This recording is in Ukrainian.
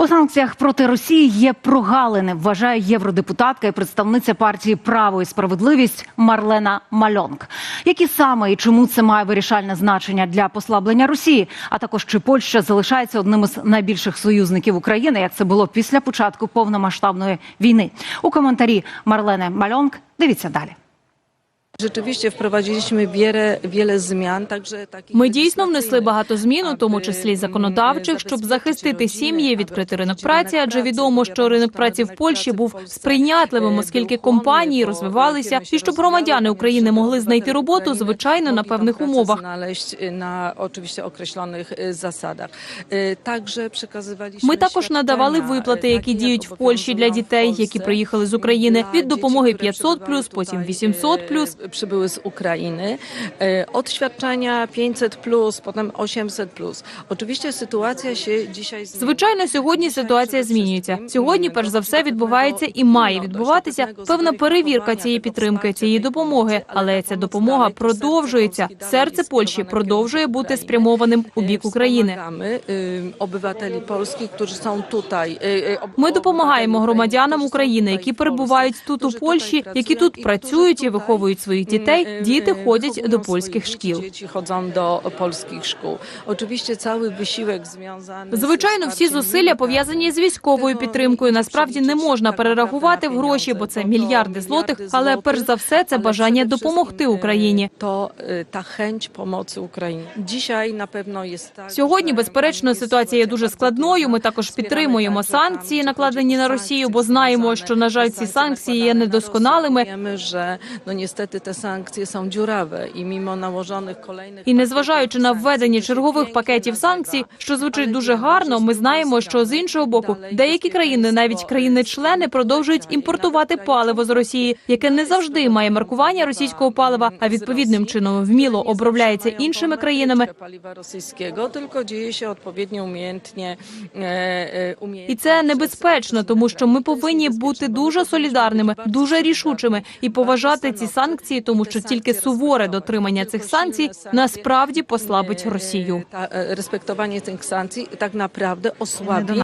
У санкціях проти Росії є прогалини, вважає євродепутатка і представниця партії Право і справедливість Марлена Мальонг. Які саме і чому це має вирішальне значення для послаблення Росії? А також чи Польща залишається одним із найбільших союзників України, як це було після початку повномасштабної війни? У коментарі Марлени Мальонг дивіться далі. Rzeczywiście wprowadziliśmy wiele, wiele zmian, także takich Ми дійсно внесли багато змін, у тому числі законодавчих, щоб захистити сім'ї від аби притиринок захистити праці, адже відомо, що ринок праці в Польщі був сприйнятливим, оскільки компанії розвивалися, і щоб громадяни України могли знайти роботу, звичайно, на певних умовах. znaleźć na oczywiście określonych e, zasadach. E, Także przekazywaliśmy Ми також надавали świadczenia, виплати, e, які takie, діють jak в Польщі для obowiązują дітей, які Polsce приїхали з України, від допомоги dzieci, które 500 przebywały потім 800 e, przybyły z Ukrainy. E, Od świadczenia 500, potem 800. Oczywiście sytuacja się dzisiaj zmienia. Звичайно, сьогодні ситуація змінюється. Сьогодні, перш за все, відбувається і має відбуватися певна перевірка цієї підтримки, цієї допомоги. Але ця допомога продовжується. Серце Польщі продовжує бути спрямованим у бік України. Wspomagamy, y, obywateli polskich, którzy są tutaj. Ми допомагаємо громадянам України, які перебувають тут у Польщі, які тут працюють і виховують своїх дітей. Діти ходять до польських шкіл. Wysiłek związany z Звичайно, всі зусилля пов'язані з військовою підтримкою. Насправді не можна перерахувати в гроші, бо це мільярди злотих. Але перш за все, це бажання допомогти Україні. То е, та хęć pomocy Україні. Dzisiaj на є Сьогодні, безперечно, ситуація є дуже складною. Ми також підтримуємо санкції, накладені на Росію, бо знаємо, що на жаль, ці санкції є недосконалими. Że no niestety te sankcje są dziurawe i mimo nałożonych kolejnych І незважаючи на введення чергових пакетів санкцій, що звучить дуже гарно, ми знаємо, що з іншого боку деякі країни, навіть країни-члени, продовжують імпортувати паливо з Росії, яке не завжди має маркування російського палива, а відповідним чином вміло обробляється іншими країнами. tylko dzieje się odpowiednio umiejętnie. e, e, І це небезпечно, тому що ми повинні бути дуже солідарними, дуже рішучими і поважати ці санкції, тому що тільки суворе дотримання цих санкцій насправді послабить Росію. Та, цих санкцій так naprawdę osłabi